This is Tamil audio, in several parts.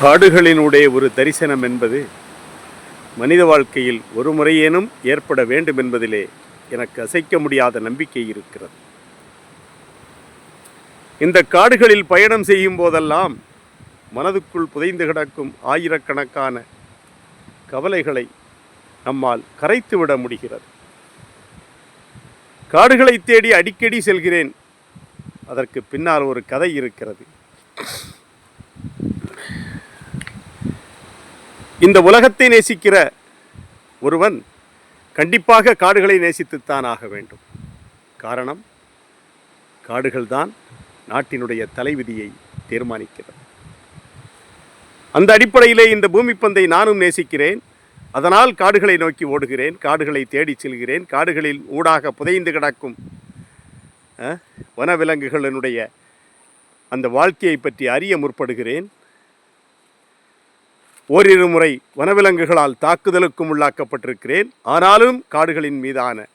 காடுகளினுடைய ஒரு தரிசனம் என்பது மனித வாழ்க்கையில் ஒரு முறையேனும் ஏற்பட வேண்டும் என்பதிலே எனக்கு அசைக்க முடியாத நம்பிக்கை இருக்கிறது. இந்த காடுகளில் பயணம் செய்யும் போதெல்லாம் மனதுக்குள் புதைந்து கிடக்கும் ஆயிரக்கணக்கான கவலைகளை நம்மால் கரைத்துவிட முடிகிறது. காடுகளை தேடி அடிக்கடி செல்கிறேன். அதற்கு பின்னால் ஒரு கதை இருக்கிறது. இந்த உலகத்தை நேசிக்கிற ஒருவன் கண்டிப்பாக காடுகளை நேசித்துத்தான் ஆக வேண்டும். காரணம் காடுகள்தான் நாட்டினுடைய தலைவிதியை தீர்மானிக்கிறது. அந்த அடிப்படையிலே இந்த பூமி பந்தை நானும் நேசிக்கிறேன். அதனால் காடுகளை நோக்கி ஓடுகிறேன். காடுகளை தேடிச் செல்கிறேன். காடுகளில் ஊடாக புதைந்து கிடக்கும் வனவிலங்குகளினுடைய அந்த வாழ்க்கையை பற்றி அறிய முற்படுகிறேன். ஓரிரு முறை வனவிலங்குகளால் தாக்குதலுக்கும் உள்ளாக்கப்பட்டிருக்கிறேன். ஆனாலும் காடுகளின் மீதான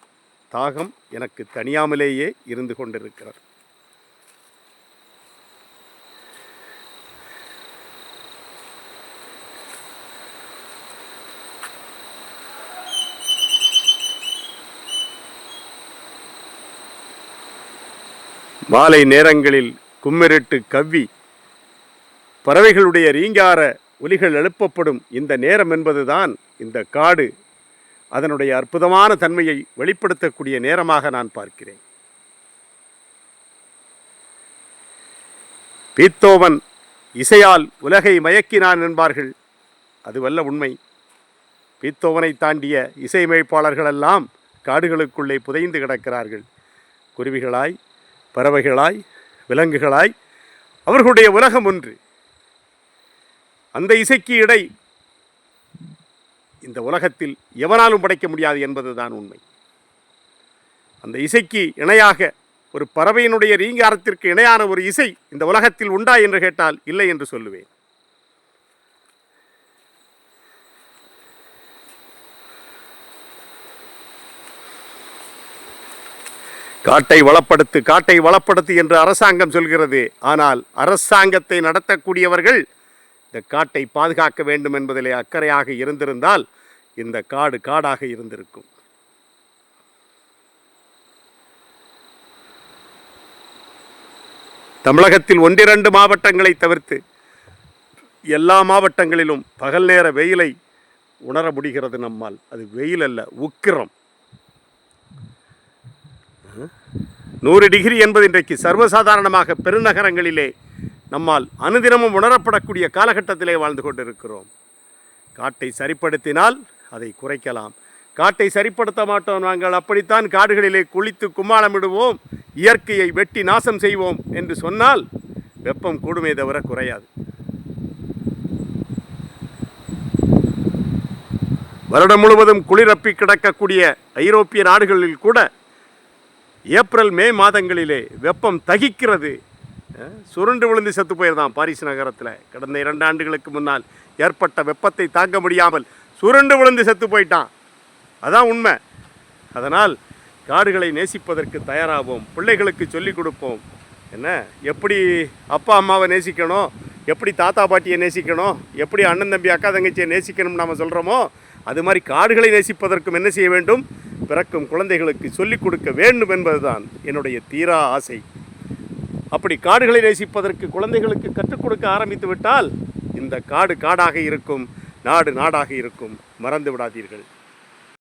தாகம் எனக்கு தனியாமலேயே இருந்து கொண்டிருக்கிறது. மாலை நேரங்களில் கும்மிரட்டு கவ்வி பறவைகளுடைய ரீங்கார ஒலிகள் எழுப்பப்படும் இந்த நேரம் என்பதுதான் இந்த காடு. அதனுடைய அற்புதமான தன்மையை வெளிப்படுத்தக்கூடிய நேரமாக நான் பார்க்கிறேன். பீத்தோவன் இசையால் உலகை மயக்கினான் என்பார்கள். அதுவல்ல உண்மை. பீத்தோவனை தாண்டிய இசையமைப்பாளர்களெல்லாம் காடுகளுக்குள்ளே புதைந்து கிடக்கிறார்கள். குருவிகளாய் பறவைகளாய் விலங்குகளாய் அவர்களுடைய உலகம் ஒன்று. அந்த இசைக்கு இடை. இந்த உலகத்தில் எவனாலும் படைக்க முடியாது என்பதுதான் உண்மை. அந்த இசைக்கு இணையாக ஒரு பறவையினுடைய ரீங்காரத்திற்கு இணையான ஒரு இசை இந்த உலகத்தில் உண்டா என்று கேட்டால் இல்லை என்று சொல்லுவேன். காட்டை வளப்படுத்து காட்டை வளப்படுத்து என்று அரசாங்கம் சொல்கிறது. ஆனால் அரசாங்கத்தை நடத்தக்கூடியவர்கள் இந்த காட்டை பாதுகாக்க வேண்டும் என்பதிலே அக்கறையாக இருந்திருந்தால் இந்த காடு காடாக இருந்திருக்கும். தமிழகத்தில் ஒன்றிரண்டு மாவட்டங்களை தவிர்த்து எல்லா மாவட்டங்களிலும் பகல் நேர வெயிலை உணர முடிகிறது நம்மால். அது வெயில் அல்ல உக்கிரம். நூறு டிகிரி என்பது இன்றைக்கு சர்வசாதாரணமாக பெருநகரங்களிலே நம்மால் அனுதினமும் உணரப்படக்கூடிய காலகட்டத்திலே வாழ்ந்து கொண்டிருக்கிறோம். காட்டை சரிப்படுத்தினால் அதை குறைக்கலாம். காட்டை சரிப்படுத்த மாட்டோம். நாங்கள் அப்படித்தான் காடுகளிலே குளித்து கும்மாளமிடுவோம். இயற்கையை வெட்டி நாசம் செய்வோம் என்று சொன்னால் வெப்பம் கூடுமே தவிர குறையாது. வருடம் முழுவதும் குளிரப்பி கிடக்கக்கூடிய ஐரோப்பிய நாடுகளில் கூட ஏப்ரல் மே மாதங்களிலே வெப்பம் தகிக்கிறது சுருண்டு விழுந்து செத்து போயிருந்தான் பாரிஸ் நகரத்தில். கடந்த இரண்டு ஆண்டுகளுக்கு முன்னால் ஏற்பட்ட வெப்பத்தை தாங்க முடியாமல் சுருண்டு விழுந்து செத்து போயிட்டான். அதான் உண்மை. அதனால் காடுகளை நேசிப்பதற்கு தயாராகும் பிள்ளைகளுக்கு சொல்லிக் கொடுப்போம். என்ன? எப்படி அப்பா அம்மாவை நேசிக்கணும்? எப்படி தாத்தா பாட்டியை நேசிக்கணும்? எப்படி அண்ணன் தம்பி அக்கா தங்கச்சியை நேசிக்கணும்னு நாம் சொல்கிறோமோ அது மாதிரி காடுகளை நேசிப்பதற்கும் என்ன செய்ய வேண்டும்? பிறக்கும் குழந்தைகளுக்கு சொல்லிக் கொடுக்க வேண்டும் என்பதுதான் என்னுடைய தீரா ஆசை. அப்படி காடுகளை நேசிப்பதற்கு குழந்தைகளுக்கு கற்றுக் கொடுக்க ஆரம்பித்து விட்டால் இந்த காடு காடாக இருக்கும் நாடு நாடாக இருக்கும். மறந்து விடாதீர்கள்.